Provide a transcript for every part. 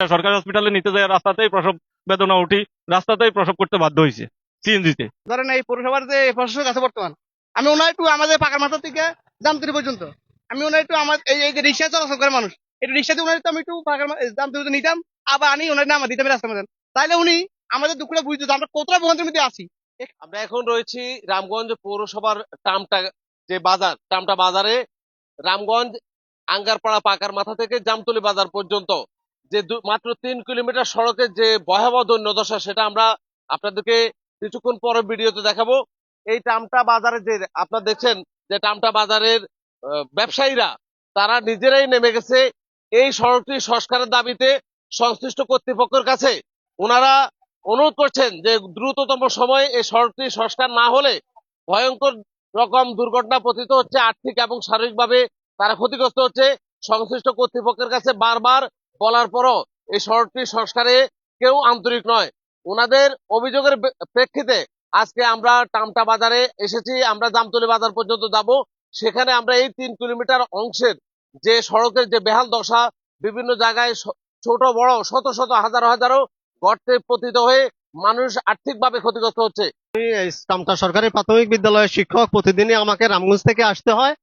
সরকারি হসপিটালে নিতে যায় রাস্তাতেই প্রসব বেদনা উঠি রাস্তাতেই প্রসব করতে বাধ্য হয়েছে সিএনজিতে। ধরেন এই পৌরসভার যে প্রশাসক আছে বর্তমান আমি ওনার একটু আমাদের পাকার মাথা থেকে জামতলি পর্যন্ত। আমি ওনার একটু আমার এই যে রিক্সা চলাচল করে মানুষ একটু রিক্সাতে ওনার আমি একটু পাকার জামতলি পর্যন্ত নিতাম আবার আনি ওনার নামা দিতাম রাস্তার মধ্যে। তাইলে উনি আমাদের দুঃখটা বুঝতো আমরা কতটা ভোগান্তির মধ্যে আছি। আমরা এখন রয়েছি রামগঞ্জ পৌরসভার টামটা যে বাজার টামটা বাজারে রামগঞ্জ আঙ্গারপাড়া পাকার মাথা থেকে জামতলি বাজার পর্যন্ত। যে মাত্র তিন কিলোমিটার সড়কের যে ভয়াবহ দৈন্যদশা, সেটা আমরা আপনাদেরকে কিছুক্ষণ পরে ভিডিওতে দেখাবো। এই টামটা বাজারে যে, আপনারা দেখছেন যে টামটা বাজারের ব্যবসায়ীরা, তারা নিজেরাই নেমে গেছে এই সড়কটি সংস্কারের দাবিতে সংশ্লিষ্ট কর্তৃপক্ষের কাছে। ওনারা অনুরোধ করছেন যে দ্রুততম সময়ে এই সড়কটি সংস্কার না হলে ভয়ঙ্কর রকম দুর্ঘটনা পতিত হচ্ছে, আর্থিক এবং শারীরিকভাবে তারা ক্ষতিগ্রস্ত হচ্ছে। সংশ্লিষ্ট কর্তৃপক্ষের কাছে বারবার বলার পরও এই সড়কটি সংস্কারে কেউ আন্তরিক নয়। ওনাদের অভিযোগের প্রেক্ষিতে আজকে আমরা টামটা বাজারে এসেছি, আমরা জামতলি বাজার পর্যন্ত যাব। সেখানে আমরা এই তিন কিলোমিটার অংশের যে সড়কের যে বেহাল দশা, বিভিন্ন জায়গায় ছোট, বড়, শত শত, হাজারো হাজারো গর্তে পতিত হয়ে মানুষ আর্থিকভাবে ক্ষতিগ্রস্ত হচ্ছে। কামতা সরকারি প্রাথমিক বিদ্যালয়ের শিক্ষক প্রতিদিনই আমাকে রামগঞ্জ থেকে আসতে হয়।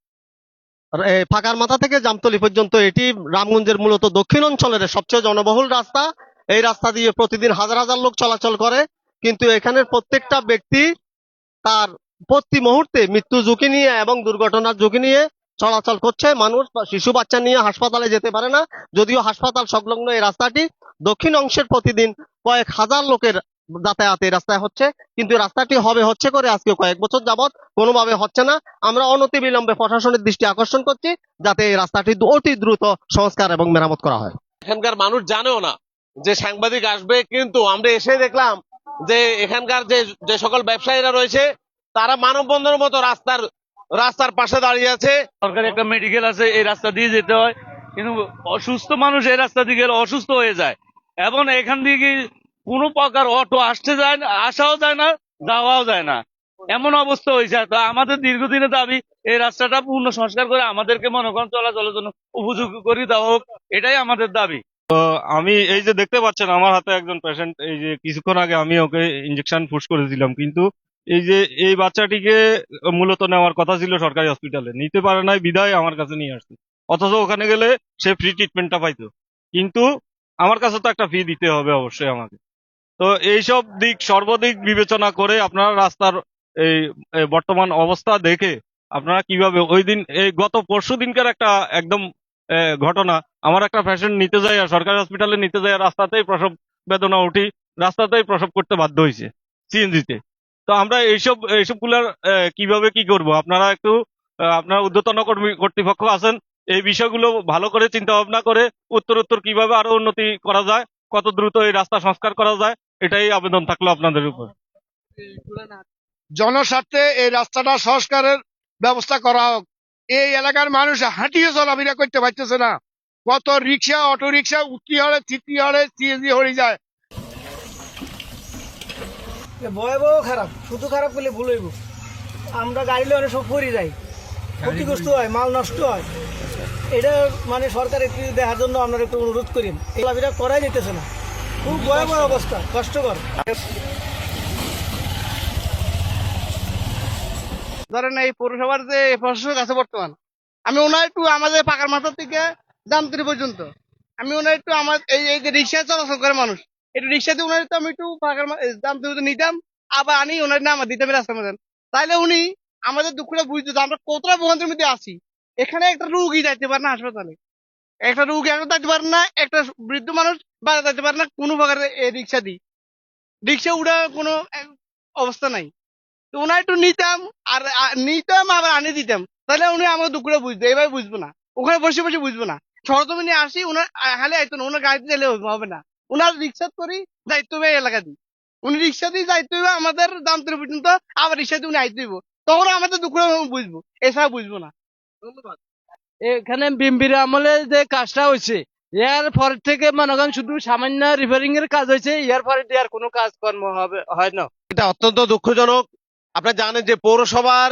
ফাঁকার মাথা থেকে জামতলি পর্যন্ত এটি রামগঞ্জের মূলত দক্ষিণ অঞ্চলের সবচেয়ে জনবহুল রাস্তা। এই রাস্তা দিয়ে প্রতিদিন হাজার হাজার লোক চলাচল করে। কিন্তু এখানের প্রত্যেকটা ব্যক্তি তার প্রতি মুহূর্তে মৃত্যু ঝুঁকি নিয়ে এবং দুর্ঘটনার ঝুঁকি নিয়ে চলাচল করছে। মানুষ শিশু বাচ্চা নিয়ে হাসপাতালে যেতে পারে না। যদিও হাসপাতাল সংলগ্ন এই রাস্তাটি দক্ষিণ অংশের প্রতিদিন কয়েক হাজার লোকের যাতায়াত এই রাস্তায় হচ্ছে, কিন্তু রাস্তাটি হবে হচ্ছে করে আজকে কয়েক বছর যাবত কোনোভাবে হচ্ছে না। আমরা অনতি বিলম্বে প্রশাসনের দৃষ্টি আকর্ষণ করছি, যাতে এই রাস্তাটি অতি দ্রুত সংস্কার এবং মেরামত করা হয়। এখানকার মানুষ জানেও না যে সাংবাদিক আসবে, কিন্তু আমরা এসে দেখলাম যে এখানকার যে যে সকল ব্যবসায়ীরা রয়েছে, তারা মানববন্ধনের মতো রাস্তার রাস্তার পাশে দাঁড়িয়ে আছে। সরকারি একটা মেডিকেল আছে, এই রাস্তা দিয়ে যেতে হয়, কিন্তু অসুস্থ মানুষ এই রাস্তা দিয়ে গেলে অসুস্থ হয়ে যায়। এবং এখান থেকে কোনো প্রকার অটো আসতে যায় না, আসাও যায় না, যাওয়াও যায় না। এমন অবস্থা হয়েছে। তো আমাদের দীর্ঘদিনের দাবি, এই রাস্তাটা পূর্ণ সংস্কার করে আমাদেরকে মনে চলাচলের জন্য উপযোগী করে দেওয়া হোক, এটাই আমাদের দাবি। তো আমি এই যে দেখতে পাচ্ছেন, আমার হাতে একজন পেশেন্ট এই যে কিছুক্ষণ আগে আমি ওকে ইঞ্জেকশন ফুস করে দিলাম। কিন্তু এই যে এই বাচ্চাটিকে মূলত নেওয়ার কথা ছিল সরকারি হসপিটালে নিতে পারে নাই, বিদায় আমার কাছে নিয়ে আসছে। অথচ ওখানে গেলে সে ফ্রি ট্রিটমেন্টটা পাইতো। কিন্তু আমার কাছে তো একটা ফি দিতে হবে অবশ্যই আমাকে। তো এইসব দিক সর্বদিক বিবেচনা করে আপনারা রাস্তার এই বর্তমান অবস্থা দেখে আপনারা কীভাবে ওই দিন, এই গত পরশু দিনকার একটা একদম ঘটনা। আমার একটা পেশেন্ট নিতে যায় সরকারি হসপিটালে নিতে যায় রাস্তাতেই প্রসব বেদনা উঠি, রাস্তাতেই প্রসব করতে বাধ্য হয়েছে সিএনজিতে তো। আমরা এইসব এইসবগুলার কীভাবে কি করব? আপনারা একটু আপনারা ঊর্ধ্বতন কর্মী- কর্তৃপক্ষ আছেন, এই বিষয়গুলো ভালো করে চিন্তা ভাবনা করে উত্তর উত্তর কীভাবে আরও উন্নতি করা যায়, কত দ্রুত এই রাস্তা সংস্কার করা যায় এটাই আবেদন থাকল আপনাদের উপর। জনস্বার্থে এই রাস্তাটা সংস্কারের ব্যবস্থা করা হোক। এই এলাকার মানুষ হাঁটিয়ে চলাফেরা করতে পারতেছে না। কত রিক্সা অটো রিক্সা উত্তি হলে থিতি হলে সিএনজি হয়ে যায়। ভয়াবহ খারাপ। শুধু খারাপ করলে ভুল হইব। আমরা গাড়ি লয়ে সব পড়ে যাই। ক্ষতিগ্রস্ত হয় মাল নষ্ট হয়। এটা মানে সরকার একটু দেখার জন্য আমরা একটু অনুরোধ করি। এগুলা করাই যেতেছে না। খুব ভয়াবহ অবস্থা, কষ্টকর। ধরেন এই পৌরসভার যে প্রশাসক আছে বর্তমান, আমি ওনার একটু আমাদের পাকার মাথা থেকে জামতলি পর্যন্ত। আমি ওনার একটু আমার এই এই যে রিক্সা চলাচল করে মানুষ একটু রিক্সাতে ওনার একটু আমি একটু পাকার পর্যন্ত নিতাম, আবার আনি ওনার নামা দিতাম রাস্তার মধ্যে। তাইলে উনি আমাদের দুঃখটা বুঝতে আমরা কতটা ভোগান্তির মধ্যে আছি। এখানে একটা রুগী যাইতে পারে না হাসপাতালে। একটা রুগী একটা যাইতে পারে না, একটা বৃদ্ধ মানুষ বাইরে যাইতে পারে না, কোনো প্রকার রিক্সা দিই রিক্সা উড়া কোনো অবস্থা নাই। তো ওনার একটু নিতাম, আর নিতাম, আবার আনি দিতাম। তাহলে উনি আমার দুঃখটা বুঝতো, এভাবে বুঝব না। ওখানে বসে বসে বুঝব না। সরজমিনে আসি ওনার হালে আইতো না ওনার গাড়িতে গেলে হবে না। ওনার রিক্সা করি, দায়িত্ব হবে এলাকা দিয়ে উনি রিক্সা দিয়ে দায়িত্ব হবে আমাদের দামতলি পর্যন্ত আবার রিক্সা দিয়ে উনি আইতে দিব তখন আমাদের দুঃখটা বুঝব, এছাড়া বুঝব না। ধন্যবাদ। এখানে বিম্বির আমলে যে কাজটা হয়েছে এর পর থেকে মনে করেন শুধু সামান্য রিপেয়ারিং এর কাজ হয়েছে, এর পরে দিয়ে আর কোনো কাজকর্ম হবে, হয় না। এটা অত্যন্ত দুঃখজনক। আপনারা জানেন যে পৌরসভার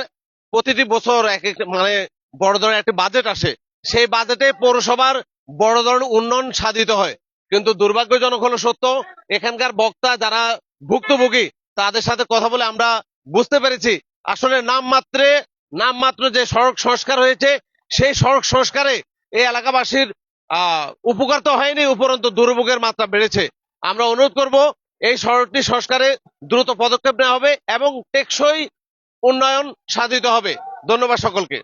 প্রতিটি বছর এক এক মানে বড় ধরনের একটি বাজেট আসে। সেই বাজেটে পৌরসভার বড় ধরনের উন্নয়ন সাধিত হয়। কিন্তু দুর্ভাগ্যজনক হলো সত্য, এখানকার বক্তা যারা ভুক্তভোগী, তাদের সাথে কথা বলে আমরা বুঝতে পেরেছি। আসলে নাম মাত্রে নাম মাত্র যে সড়ক সংস্কার হয়েছে, সেই সড়ক সংস্কারে এই এলাকাবাসীর উপকার তো হয়নি, উপরন্তু দুর্ভোগের মাত্রা বেড়েছে। আমরা অনুরোধ করব, এই সড়কটি সংস্কারে দ্রুত পদক্ষেপ নেওয়া হবে এবং টেকসই উন্নয়ন সাধিত হবে। ধন্যবাদ সকলকে।